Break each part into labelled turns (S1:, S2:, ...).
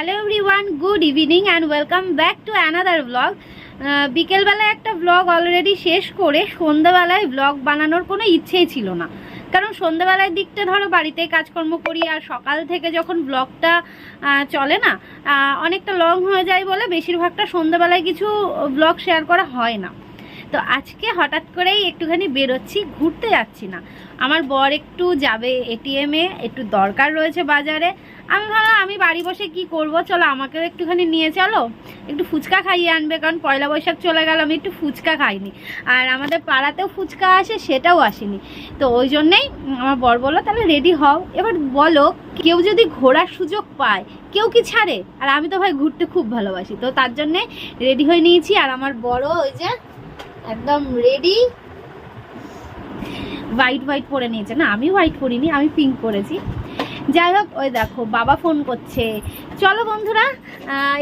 S1: Hello everyone good evening and welcome back to another blog বিকেলবেলায় একটা blog already শেষ করে সন্ধ্যাবেলায় ব্লগ বানানোর কোনো ইচ্ছেই ছিল না। কারণ সন্ধ্যাবেলার দিকটা ধরো বাড়িতে কাজকর্ম করি আর সকাল থেকে যখন ব্লগটা চলে না অনেকটা লং হয়ে যায় বলে বেশিরভাগটা সন্ধ্যাবেলায় কিছু ব্লগ শেয়ার করা হয় না। তো আজকে হঠাৎ করেই একটুখানি বেরোচ্ছি, ঘুরতে যাচ্ছি না। আমার বর একটু যাবে এটিএমে একটু দরকার রয়েছে বাজারে। আমি ভাবলাম, আমি বাড়ি বসে কি করব? চলো আমাকেও একটুখানি নিয়ে চলো। একটু ফুচকা খাইয়ে আনবে, কারণ পয়লা বৈশাখ চলে গেল, আমি একটু ফুচকা খাইনি। আর আমাদের পাড়াতেও ফুচকা আসে, সেটাও আসেনি। তো ওই জন্যেই আমার বর বলল, তাহলে রেডি হও। এবার বলো, কেউ যদি ঘোরার সুযোগ পায়, কেউ কি ছাড়ে? আর আমি তো ভাই ঘুরতে খুব ভালোবাসি। তো তার জন্যে রেডি হয়ে নিয়েছি। আর আমার বড় ওই যে একদম রেডি হোয়াইট হোয়াইট পরে নিয়েছে। না আমি হোয়াইট পরিনি, আমি পিঙ্ক পরেছি। যাই হোক, ওই দেখো, বাবা ফোন করছে। চলো বন্ধুরা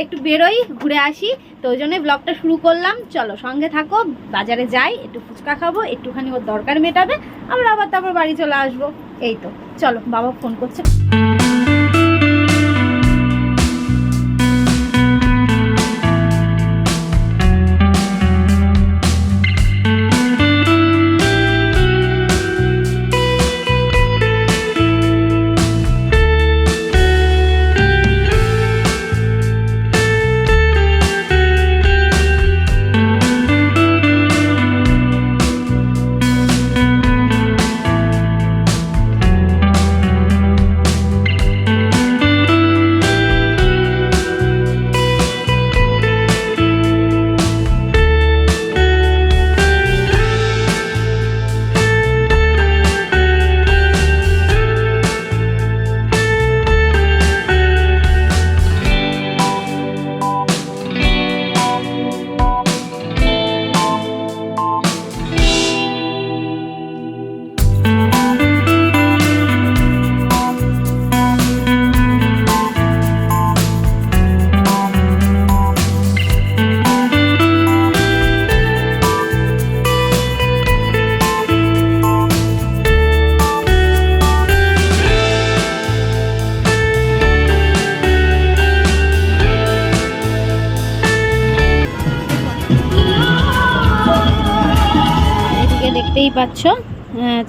S1: একটু বেরোই, ঘুরে আসি। তো ওই জন্যই ব্লগটা শুরু করলাম। চলো, সঙ্গে থাকো, বাজারে যাই, একটু ফুচকা খাব, একটুখানি ওর দরকার মেটাবে আমরা আবার তারপর বাড়ি চলে আসব। এই তো, চলো, বাবা ফোন করছে।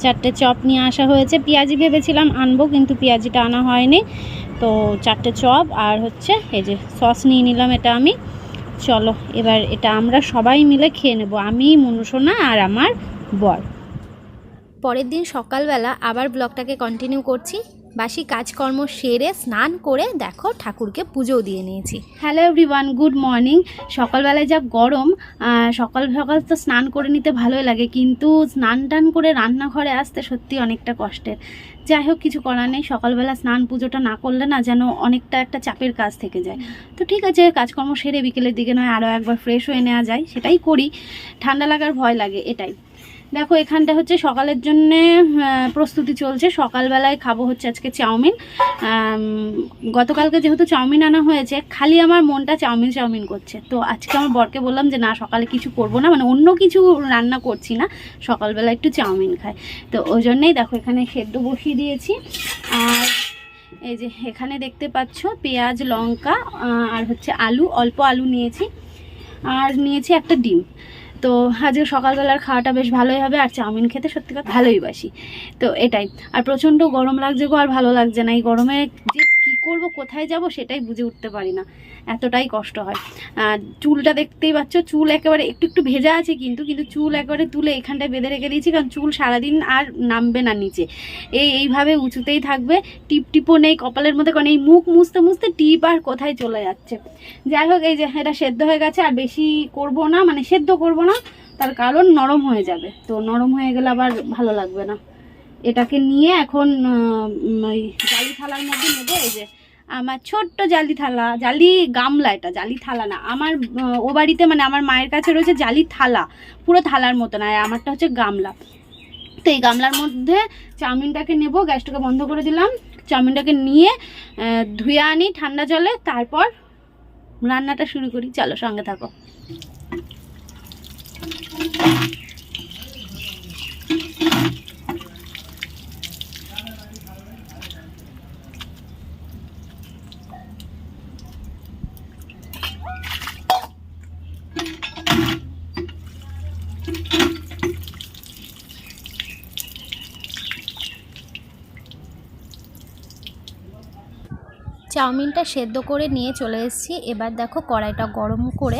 S1: চারটে চপ নিয়ে আসা হয়েছে। পেঁয়াজি ভেবেছিলাম আনব, কিন্তু পেঁয়াজিটা আনা হয়নি। তো চারটে চপ আর হচ্ছে এই যে সস নিয়ে নিলাম এটা আমি। চলো, এবার এটা আমরা সবাই মিলে খেয়ে নেব। আমি মনুসোনা আর আমার বর। পরের দিন সকালবেলা আবার ব্লগটাকে কন্টিনিউ করছি। বাসি কাজকর্ম সেরে স্নান করে দেখো ঠাকুরকে পুজোও দিয়ে নিয়েছি। হ্যালো এভরিওয়ান গুড মর্নিং সকালবেলায় যা গরম সকাল সকাল তো স্নান করে নিতে ভালোই লাগে, কিন্তু স্নান টান করে রান্নাঘরে আসতে সত্যি অনেকটা কষ্টের। যাই হোক, কিছু করার নেই, সকালবেলা স্নান পুজোটা না করলে না যেন অনেকটা একটা চাপের কাজ থেকে যায়। তো ঠিক আছে, কাজকর্ম সেরে বিকেলের দিকে নয়, আরও একবার ফ্রেশ হয়ে নেওয়া যায়, সেটাই করি। ঠান্ডা লাগার ভয় লাগে, এটাই। দেখো, এখানটা হচ্ছে সকালের জন্য প্রস্তুতি চলছে। সকালবেলায় খাব হচ্ছে আজকে চাউমিন। গতকালকে যেহেতু চাউমিন আনা হয়েছে, খালি আমার মনটা চাউমিন চাউমিন করছে। তো আজকে আমার বরকে বললাম যে, না, সকালে কিছু করব না। মানে অন্য কিছু রান্না করছি না, সকালবেলা একটু চাউমিন খাই। তো ওই জন্যেই দেখো, এখানে সেদ্ধ বসিয়ে দিয়েছি। আর এই যে, এখানে দেখতে পাচ্ছ পেঁয়াজ, লঙ্কা আর হচ্ছে আলু, অল্প আলু নিয়েছি। আর নিয়েছি একটা ডিম। তো আজকে সকালবেলার খাওয়াটা বেশ ভালোই হবে, আর চাউমিন খেতে সত্যি কথা ভালোই বাসি। তো এটাই। আর প্রচণ্ড গরম লাগছে গো, আর ভালো লাগছে না। এই গরমে যে করব, কোথায় যাব সেটাই বুঝে উঠতে পারি না। এতটাই কষ্ট হয়। চুলটা দেখতেই পাচ্ছ, চুল একেবারে একটু একটু ভেজা আছে কিন্তু কিন্তু চুল একেবারে তুলে এখানটায় বেঁধে রেখে দিয়েছি কারণ চুল সারাদিন আর নামবে না নিচে। এই এইভাবে উঁচুতেই থাকবে, টিপ টিপও নেই কপালের মধ্যে, কারণ এই মুখ মুছতে মুছতে টিপ আর কোথায় চলে যাচ্ছে। যাই হোক, এই যে এটা সেদ্ধ হয়ে গেছে, আর বেশি করব না মানে সেদ্ধ করব না, তার কারণ নরম হয়ে যাবে। তো নরম হয়ে গেলে আবার ভালো লাগবে না। এটাকে নিয়ে এখন ওই জালি থালার মধ্যে নেব, এই যে আমার ছোট্ট জালি থালা, জালি গামলা এটা, জালি থালা না। আমার ও বাড়িতে মানে আমার মায়ের কাছে রয়েছে জালি থালা, পুরো থালার মতন। আর আমারটা হচ্ছে গামলা। তো এই গামলার মধ্যে চাউমিনটাকে নেব, গ্যাসটাকে বন্ধ করে দিলাম। চাউমিনটাকে নিয়ে ধুয়ে আনি ঠান্ডা জলে, তারপর রান্নাটা শুরু করি। চলো সঙ্গে থাকো। চাউমিনটা সেদ্ধ করে নিয়ে চলে এসেছি। এবার দেখো কড়াইটা গরম করে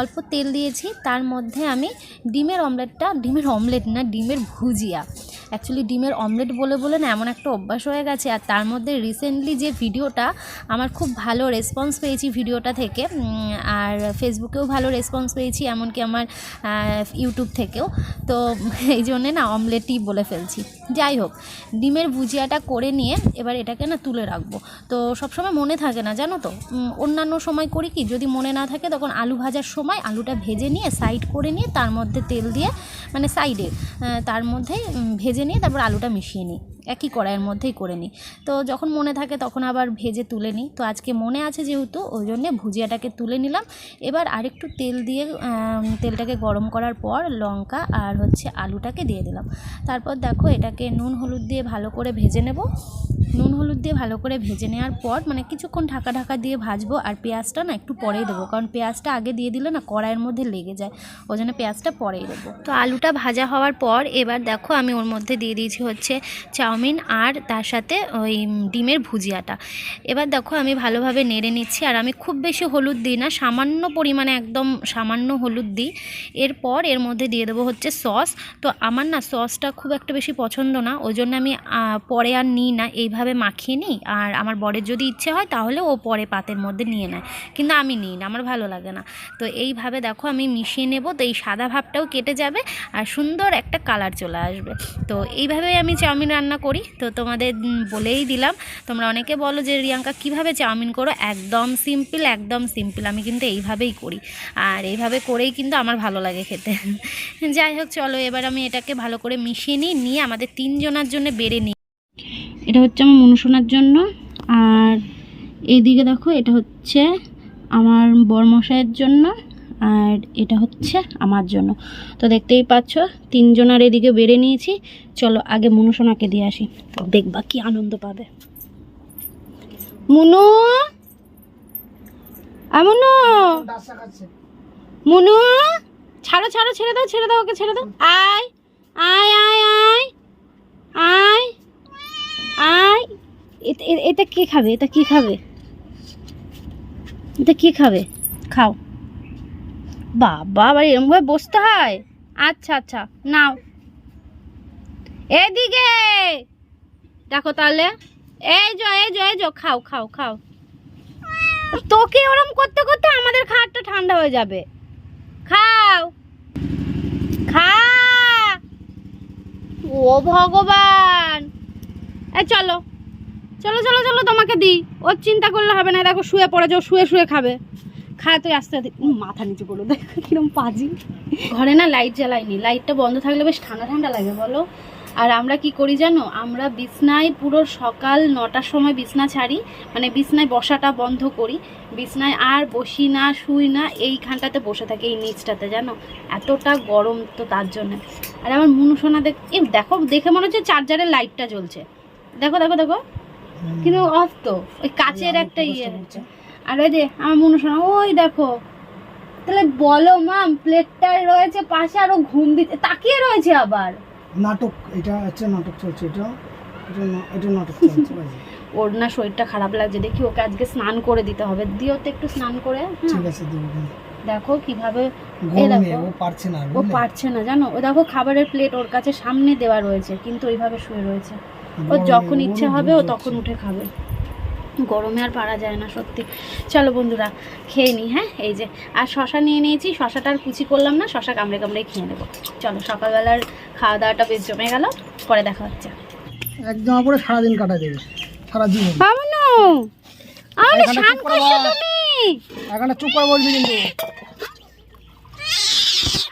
S1: অল্প তেল দিয়েছি। তার মধ্যে আমি ডিমের অমলেটটা, ডিমের অমলেট না, ডিমের ভুজিয়া। অ্যাকচুয়ালি ডিমের অমলেট বলে বলে না এমন একটা অভ্যাস হয়ে গেছে। আর তার মধ্যে রিসেন্টলি যে ভিডিওটা আমার খুব ভালো রেসপন্স পেয়েছি ভিডিওটা থেকে। আর ফেসবুকেও ভালো রেসপন্স পেয়েছি এমনকি আমার ইউটিউব থেকেও। তো এই জন্যে না অমলেটই বলে ফেলছি। যাই হোক ডিমের ভুজিয়াটা করে নিয়ে এবার এটাকে না তুলে রাখব। তো সবসময় মনে থাকে না জানো তো? অন্যান্য সময় করি কি যদি মনে না থাকে তখন আলু ভাজার সময় আলুটা ভেজে নিয়ে সাইড করে নিয়ে তার মধ্যে তেল দিয়ে মানে সাইডে তার মধ্যে উম, ভেজে নিয়ে তারপর আলুটা মিশিয়ে নিই। একই কড়াইয়ের মধ্যেই করে নিই। তো যখন মনে থাকে তখন আবার ভেজে তুলে নিই। তো আজকে মনে আছে যেহেতু, ওই জন্যে ভুজিয়াটাকে তুলে নিলাম। এবার আরেকটু তেল দিয়ে তেলটাকে গরম করার পর লঙ্কা আর হচ্ছে আলুটাকে দিয়ে দিলাম। তারপর দেখো এটাকে নুন হলুদ দিয়ে ভালো করে ভেজে নেব। নুন হলুদ দিয়ে ভালো করে ভেজে নেওয়ার পর মানে কিছুক্ষণ ঢাকা ঢাকা দিয়ে ভাজবো আর পেঁয়াজটা না একটু পরেই দেবো। কারণ পেঁয়াজটা আগে দিয়ে দিলে না কড়াইয়ের মধ্যে লেগে যায়। ওই জন্য পেঁয়াজটা পরেই দেবো। তো আলুটা ভাজা হওয়ার পর এবার দেখো আমি ওর মধ্যে দিয়ে দিয়েছি হচ্ছে চাউমিন। আর তার সাথে ওই ডিমের ভুজিয়াটা। এবার দেখো আমি ভালোভাবে নেড়ে নিচ্ছি আর আমি খুব বেশি হলুদ দিই না, সামান্য পরিমাণে একদম সামান্য হলুদ দিই। এরপর এর মধ্যে দিয়ে দেবো হচ্ছে সস। তো আমার না সসটা খুব একটা বেশি পছন্দ না, ওই জন্য আমি পরে আর নিই না, এইভাবে মাখিয়ে নিই। আর আমার বরের যদি ইচ্ছে হয় তাহলে ও পরে পাতের মধ্যে নিয়ে নেয়, কিন্তু আমি নিই না, আমার ভালো লাগে না। তো এইভাবে দেখো আমি মিশিয়ে নেব, তো এই সাদা ভাবটাও কেটে যাবে আর সুন্দর একটা কালার চলে আসবে। তো এইভাবেই আমি চাউমিন রান্না করি। তো তোমাদের বলেই দিলাম। তোমরা অনেকে বলো যে, রিয়াঙ্কা, কীভাবে চাউমিন করো? একদম সিম্পল একদম সিম্পল। আমি কিন্তু এইভাবেই করি। আর এইভাবে করেই কিন্তু আমার ভালো লাগে খেতে। যাই হোক, চলো, এবার আমি এটাকে ভালো করে মিশিয়ে নিই, নিয়ে আমাদের তিনজনের জন্য বেড়ে নিই। এটা হচ্ছে আমার মনুষোনার জন্য। আর এইদিকে দেখো, এটা হচ্ছে আমার বরমশাইয়ের জন্য। আর এটা হচ্ছে আমার জন্য। তো দেখতেই পাচ্ছ, তিনজনার এদিকে বেড়ে নিয়েছি। চলো আগে মনুসোনাকে দিয়ে আসি। দেখবা কি আনন্দ পাবে। মুনু! আমনু মুনু! ছাড়ো ছাড়ো, ছেড়ে দাও ছেড়ে দাও ওকে, ছেড়ে দাও। আয় আয় আয় আয় আয় আয়। এটা কে খাবে? এটা কি খাবে? এটা কি খাবে? খাও। বাবা, আবার এরমভাবে বসতে হয়? আচ্ছা আচ্ছা নাও। এদিকে! দেখো তাহলে। এই যো এই যো এই যো, খাও খাও খাও। তোকে ওরম করতে করতে আমাদের খাটটা ঠান্ডা হয়ে যাবে। খাও। খা! ও ভগবান! এ চলো। চলো চলো চলো তোমাকে দিই। ওর চিন্তা করলে হবে না। দেখো শুয়ে পড়ে যাও শুয়ে শুয়ে খাবে। খা তুই আস্তে আস্তে মাথা নিচু করল। দেখো কিরম পাজি। ঘরে না লাইট জ্বালাইনি লাইটটা বন্ধ থাকলে বেশ ঠান্ডা ঠান্ডা লাগে বলো। আর আমরা কি করি জানো? আমরা বিছনায় পুরো সকাল নটার সময় বিছনা ছাড়ি। মানে বিছনায় বসাটা বন্ধ করি। বিছনায় আর বসি না শুই না এইখানটাতে বসে থাকি এই নিচটাতে জানো? এতটা গরম তো তার জন্য। আর আমার মুনুসোনা দেখ এই দেখো দেখে মনে হচ্ছে চার্জারের লাইটটা জ্বলছে। দেখো দেখো দেখো। কিন্তু অফ তো। ওই কাচের একটা ইয়ে। হচ্ছে আর যে আমার মনুসোনা ওই দেখো। তাহলে বলো মাম প্লেটটা রয়েছে পাশে আরও ঘুম দিতে তাকিয়ে রয়েছে আবার।
S2: নাটক এটা হচ্ছে নাটক চলছে এটা এটা নাটক চলছে
S1: ওর না শরীরটা খারাপ লাগছে দেখি ওকে আজকে স্নান করে দিতে হবে। দিও তো একটু স্নান করে হ্যাঁ।
S2: ঠিক আছে।
S1: দেখো কীভাবে
S2: ও পারছে না
S1: ও পারছে না জানো? ও দেখো খাবারের প্লেট ওর কাছে সামনে দেওয়া রয়েছে কিন্তু ওইভাবে শুয়ে রয়েছে। ও যখন ইচ্ছে হবে ও তখন উঠে খাবে। গরমে আর পারা যায় না সত্যি। চলো বন্ধুরা খেয়ে নিই হ্যাঁ? এই যে আর শশা নিয়ে নিয়েছি শশাটা আর কুচি করলাম না শশা কামড়ে কামড়ে খেয়ে নেব। চলো সকালবেলার খাওয়া দাওয়াটা বেশ জমে গেল পরে দেখা হচ্ছে।
S2: এক জামা পরে সারাদিন কাটা দেবে সারা জীবন
S1: আমনু আমনু শান করছ তুমি!
S2: এখানে চুপ করে বলবি কিন্তু।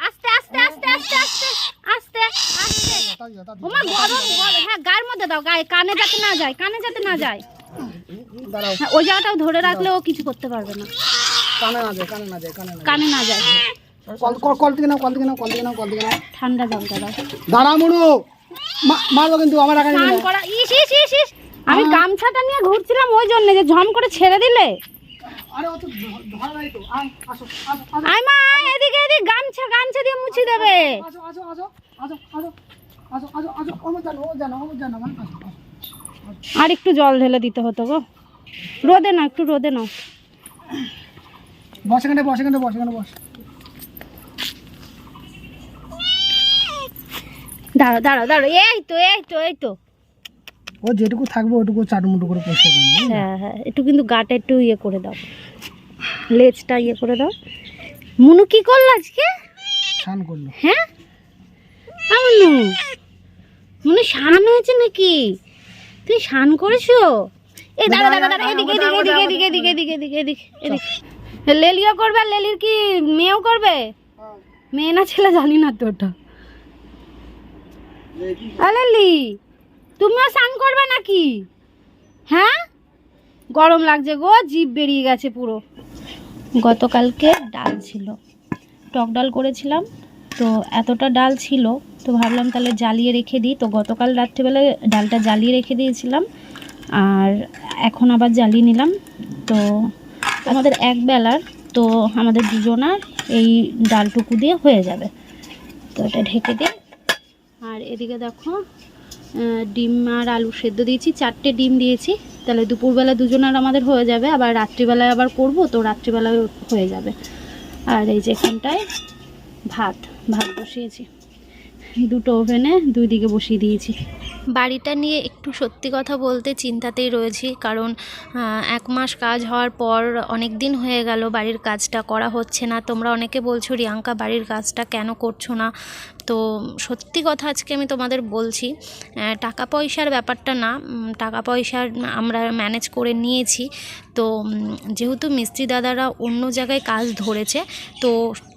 S1: আস্তে আস্তে আস্তে আস্তে আস্তে আস্তে আস্তে।
S2: তাড়াতাড়ি যা, তাড়াতাড়ি
S1: ওমা গরম গরম। হ্যাঁ গায়ের মধ্যে দাও গায়ে। কানে যাতে না যায় কানে যাতে না যায়। হ্যাঁ ওই জায়গাটাও ধরে রাখলে ও কিছু করতে পারবে না।
S2: কানে না যায় কানে না যায় কানে না যায়।
S1: কানে না যায়।
S2: কল কল- কল থেকে নাও কল থেকে নাও কল থেকে নাও কল থেকে নাও।
S1: ঠান্ডা জলটা দাও
S2: দাঁড়া মা- মারবো কিন্তু আমার এখানে
S1: স্নান করা ইস ইস ইস ইস। আমি গামছাটা নিয়ে ঘুরছিলাম ওই জন্য যে ঝম করে ছেড়ে দিলে।
S2: আরে অত ধরা নাই তো। আয় আসো আসো
S1: মা এদিকে এদিকে গামছা গামছা দিয়ে মুছি দেবে।
S2: আসো আসো আসো আসো আসো আসো আসো আসো ওমর জানো ও জানো ওমর জানো মা আসো আসো।
S1: আর একটু জল ঢেলে দিতে হতো গো। রোদে নাও একটু রোদে নাও।
S2: বস এখানে বস এখানে বস এখানে বস।
S1: দাঁড়াও দাঁড়াও দাঁড়াও এই তো এই তো এই তো।
S2: ও যেটুকু থাকবে ওটুকু চাটুমুটু করে পরিষ্কার করবি
S1: হ্যাঁ হ্যাঁ একটু কিন্তু গাটা একটু ইয়ে করে দাও। লেজটা ইয়ে করে দাও। মুনু কি করল আজকে?
S2: স্নান করল।
S1: হ্যাঁ? আমনু মুনু। স্নান হয়েছে নাকি? তুই স্নান করেছ? এই দাঁড়া দাঁড়া দাঁড়া এদিকে এদিকে এদিকে এদিকে এদিকে এদিকে এদিকে এদিকে। লেলিও করবে আর লেলির কি মেয়েও করবে? মেয়ে না ছেলে জানি না তো ওটা। তুমিও স্নান করবে নাকি? হ্যাঁ? গরম লাগছে গো জিভ বেরিয়ে গেছে পুরো। গতকালকে ডাল ছিল। টক ডাল করেছিলাম তো এতটা ডাল ছিল তো ভাবলাম তাহলে জ্বালিয়ে রেখে দিই। তো গতকাল রাত্রিবেলা ডালটা জ্বালিয়ে রেখে দিয়েছিলাম। আর এখন আবার জ্বালিয়ে নিলাম। তো আমাদের এক বেলার, তো আমাদের দুজনার এই ডালটুকু দিয়ে হয়ে যাবে। তো এটা ঢেকে দিই। আর এদিকে দেখো ডিম আর আলু সেদ্ধ দিয়েছি, চারটে ডিম দিয়েছি। তাহলে দুপুরবেলা দুজনের আমাদের হয়ে যাবে, আবার রাত্রিবেলায় আবার করব, তো রাত্রিবেলায় হয়ে যাবে। আর এই যে এখানটায় ভাত ভাত বসিয়েছি। দুটো ওভেনে দুই দিকে বসিয়ে দিয়েছি। বাড়িটা নিয়ে একটু সত্যি কথা বলতে চিন্তাতেই রয়েছি। কারণ এক মাস কাজ হওয়ার পর অনেক দিন হয়ে গেল বাড়ির কাজটা করা হচ্ছে না। তোমরা অনেকে বলছো, রিয়াঙ্কা, বাড়ির কাজটা কেন করছ না? তো সত্যি কথা আজকে আমি তোমাদের বলছি টাকা পয়সার ব্যাপারটা না টাকা পয়সার আমরা ম্যানেজ করে নিয়েছি। তো যেহেতু মিস্ত্রি দাদারা অন্য জায়গায় কাজ ধরেছে, তো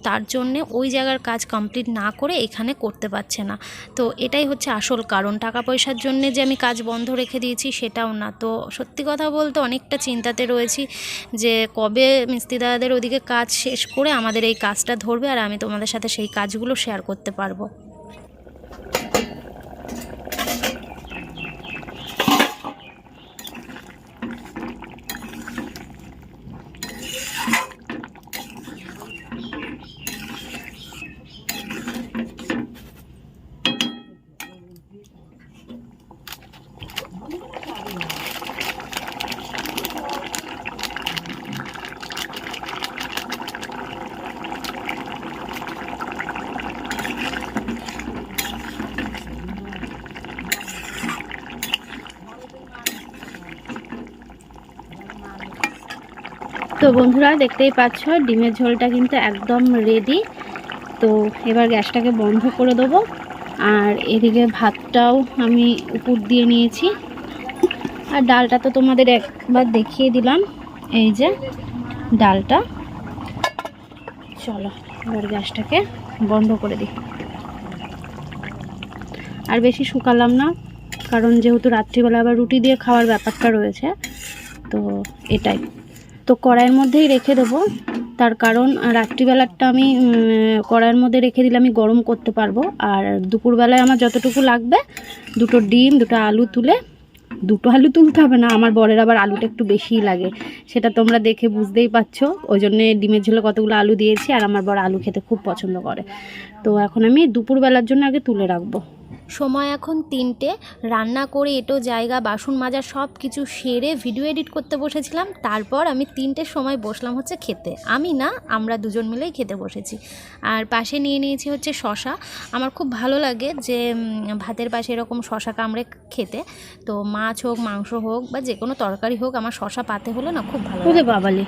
S1: তার জন্যে ওই জায়গার কাজ কমপ্লিট না করে এখানে করতে পারছে না। তো এটাই হচ্ছে আসল কারণ, টাকা পয়সার জন্য যে আমি কাজ বন্ধ রেখে দিয়েছি সেটাও না। তো সত্যি কথা বলতে অনেকটা চিন্তাতে রয়েছি যে কবে মিস্ত্রি দাদাদের ওদিকে কাজ শেষ করে আমাদের এই কাজটা ধরবে আর আমি তোমাদের সাথে সেই কাজগুলো শেয়ার করতে পারব। তো বন্ধুরা দেখতেই পাচ্ছ, ডিমের ঝোলটা কিন্তু একদম রেডি তো এবার গ্যাসটাকে বন্ধ করে দেবো। আর এদিকে ভাতটাও আমি উপর দিয়ে নিয়েছি। আর ডালটা তো তোমাদের একবার দেখিয়ে দিলাম, এই যে ডালটা। চলো, এবার গ্যাসটাকে বন্ধ করে দিই। আর বেশি শুকালাম না, কারণ যেহেতু রাত্রিবেলা আবার রুটি দিয়ে খাওয়ার ব্যাপারটা রয়েছে, তো এটাই। তো কড়াইয়ের মধ্যেই রেখে দেবো। তার কারণ রাত্রিবেলাটা আমি কড়াইয়ের মধ্যে রেখে দিলে আমি গরম করতে পারব। আর দুপুরবেলায় আমার যতটুকু লাগবে, দুটো ডিম, দুটো আলু তুলে, দুটো আলু তুলতে হবে না, আমার বরের আবার আলুটা একটু বেশিই লাগে। সেটা তোমরা দেখে বুঝতেই পারছ। ওই জন্যে ডিমের ঝোলে কতগুলো আলু দিয়েছি, আর আমার বর আলু খেতে খুব পছন্দ করে। তো এখন আমি দুপুরবেলার জন্য আগে তুলে রাখব। সময় এখন তিনটে। রান্না করে এটো জায়গা বাসন মাজা সব কিছু সেরে ভিডিও এডিট করতে বসেছিলাম। তারপর আমি তিনটের সময় বসলাম হচ্ছে খেতে। আমি না আমরা দুজন মিলেই খেতে বসেছি। আর পাশে নিয়ে নিয়েছি হচ্ছে শশা। আমার খুব ভালো লাগে যে ভাতের পাশে এরকম শশা কামড়ে খেতে। তো মাছ হোক মাংস হোক বা যে কোনো তরকারি হোক আমার শশা পাতে হলে না খুব ভালো বাবালে।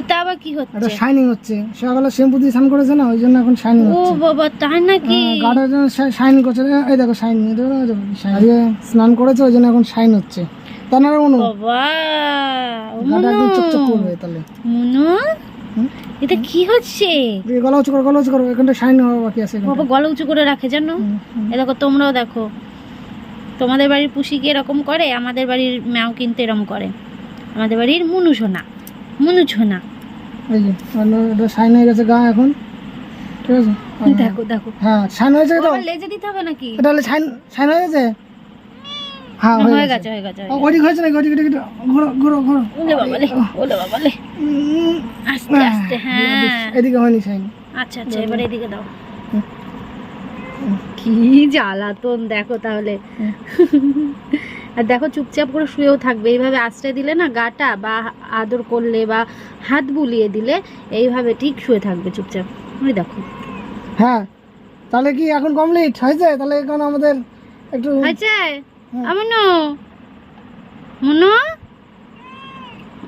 S1: এটা আবার কি
S2: এটা
S1: হচ্ছে
S2: শাইনিং হচ্ছে। সকালে শ্যাম্পু দিয়ে স্নান করেছে না ওই জন্য এখন শাইনিং
S1: ও
S2: হচ্ছে।
S1: বাবা তাই নাকি?
S2: হ্যাঁ, শাইন করছে। এই দেখো শাইন আজকে স্নান করেছে ওই জন্য এখন শাইন হচ্ছে। তা না মনু?
S1: বাবা ও
S2: গাটা একদম চকচক করবে তাহলে।
S1: মুনু? এটা কি হচ্ছে?
S2: গলা উঁচু করো গলা উঁচু করো এখানটা শাইন হওয়া বাকি আছে।
S1: বাবা গলা উঁচু করে রাখে জানো। এ দেখো তোমরাও দেখো। তোমাদের বাড়ির পুষি কি এরকম করে? আমাদের বাড়ির ম্যাও কিন্তু এরকম করে। আমাদের বাড়ির মুনু সোনা। মুনু সোনা
S2: এই যে এটা শাইন হয়ে গেছে গা এখন। ঠিক আছে?
S1: দেখো দেখো।
S2: হ্যাঁ শাইন হয়েছে তো?
S1: লেজে দিতে হবে নাকি?
S2: এটা শাইন শাইন হয়ে গেছে? হ্যাঁ
S1: হয়ে
S2: হয়ে গেছে।
S1: হয়ে গেছে হয়ে
S2: হয়েছে ঘোরো ঘোরো ঘোরো।
S1: ওলে ওলে আস্তে আস্তে হ্যাঁ।
S2: এদিকে হয়নি শাইন
S1: আচ্ছা আচ্ছা এবার এদিকে দাও।
S2: হুম।
S1: কি জ্বালাতন দেখো তাহলে। আর দেখো চুপচাপ করে শুয়েও থাকবে। এইভাবে আশ্রয় দিলে না গাটা বা আদর করলে বা হাত বুলিয়ে দিলে এইভাবে ঠিক শুয়ে থাকবে চুপচাপ। ওই দেখো।
S2: হ্যাঁ তাহলে কি এখন কমপ্লিট হয়েছে তাহলে এখন আমাদের একটু
S1: হয়েছে। আমনো মনো?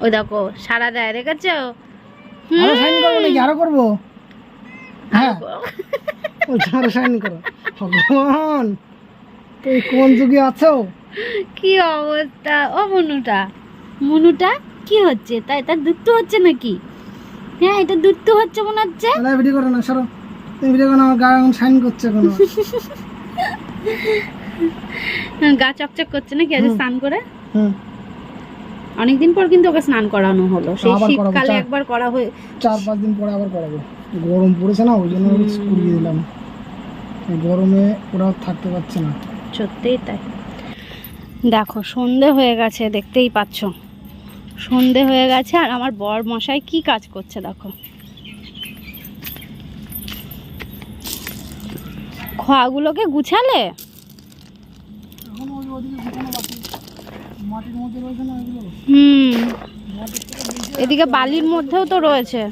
S1: ওই দেখো সারা দেয় রেখেছো
S2: আরও সাইন করব নাকি? আরও করব? হ্যাঁ। আরও সাইন করো। ভগবান! তুই কোন যুগে আছো?
S1: কি অবস্থা? ও মনুটা। মনুটা? কি হচ্ছে? তাই তার দুধ হচ্ছে নাকি? হ্যাঁ এটা দুধ হচ্ছে মনে হচ্ছে।
S2: তাহলে ভিডিও করো না সরো। তুমি ভিডিও করো না, আমার গা সাইন করছে কোনো।
S1: গা চকচক করছে নাকি? আজ স্নান করে?
S2: হুম।
S1: অনেকদিন পর কিন্তু ওকে স্নান করানো হলো। সেই শীতকালে একবার করা হয়ে
S2: চার পাঁচ দিন পরে আবার করাবো। গরম পড়েছে না ওই জন্য স্কুল দিলাম গরমে ওরা থাকতে পারছে না।
S1: সত্যিই তাই। দেখো, সন্ধে হয়ে গেছে, দেখতেই পাচ্ছ। সন্ধে হয়ে গেছে, আর আমার বর মশাই কি কাজ করছে দেখো। খোয়াগুলোকে গুছালে? হুম, এদিকে বালির মধ্যেও তো রয়েছে।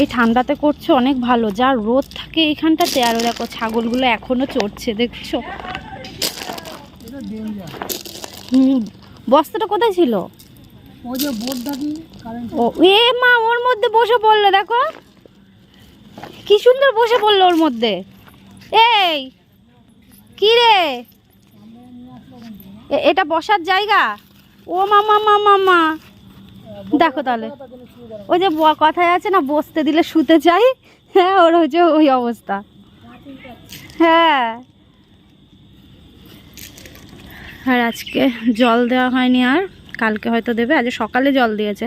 S1: এই ঠান্ডাতে করছে অনেক ভালো, যা রোদ থাকে এইখানটাতে আর দেখো ছাগলগুলো এখনও চড়ছে, দেখছ? বস্তাটা কোথায় ছিল?
S2: যে বোর্ড
S1: ও এ মা ওর মধ্যে বসে পড়ল দেখো। কি সুন্দর বসে পড়ল ওর মধ্যে। এই কি রে? এটা বসার জায়গা? ও মামা মামা মা দেখো তাহলে। ওই যে কথায় আছে না বসতে দিলে শুতে চাই। হ্যাঁ ওর হচ্ছে ওই অবস্থা। হ্যাঁ। আর আজকে জল দেওয়া হয়নি আর কালকে হয়তো দেবে আজ সকালে জল দিয়েছে।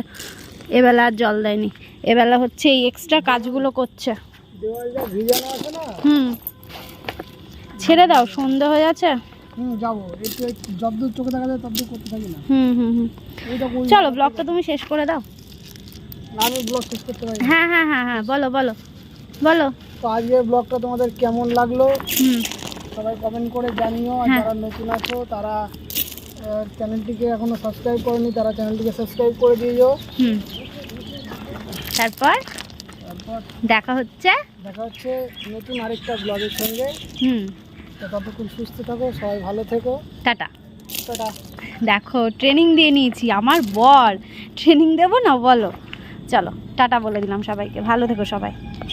S1: এবেলা আর জল দেয়নি। এবেলা হচ্ছে এই এক্সট্রা কাজগুলো করছে। হুম। ছেড়ে দাও সন্ধে হয়ে
S2: আছে
S1: চলো ব্লগটা তুমি শেষ করে দাও। হ্যাঁ হ্যাঁ হ্যাঁ হ্যাঁ বলো বলো। বলো।
S2: তো আজকের ব্লগটা তোমাদের কেমন লাগল?
S1: হুম।
S2: সবাই কমেন্ট করে জানিও আর
S1: হ্যাঁ।
S2: যারা নতুন আছো তারা চ্যানেলটিকে এখনও সাবস্ক্রাইব করেনি তারা চ্যানেলটিকে সাবস্ক্রাইব করে দিও।
S1: হুম। তারপর?
S2: তারপর
S1: দেখা হচ্ছে?
S2: দেখা হচ্ছে নতুন আরেকটা ব্লগের সঙ্গে।
S1: হুম।
S2: তো ততক্ষণ সুস্থ থাকো সবাই ভালো থেকো।
S1: টাটা।
S2: টাটা।
S1: দেখো ট্রেনিং দিয়ে নিয়েছি আমার বল। ট্রেনিং দেবো না বলো। চলো টাটা বলে দিলাম সবাইকে। ভালো থেকো সবাই।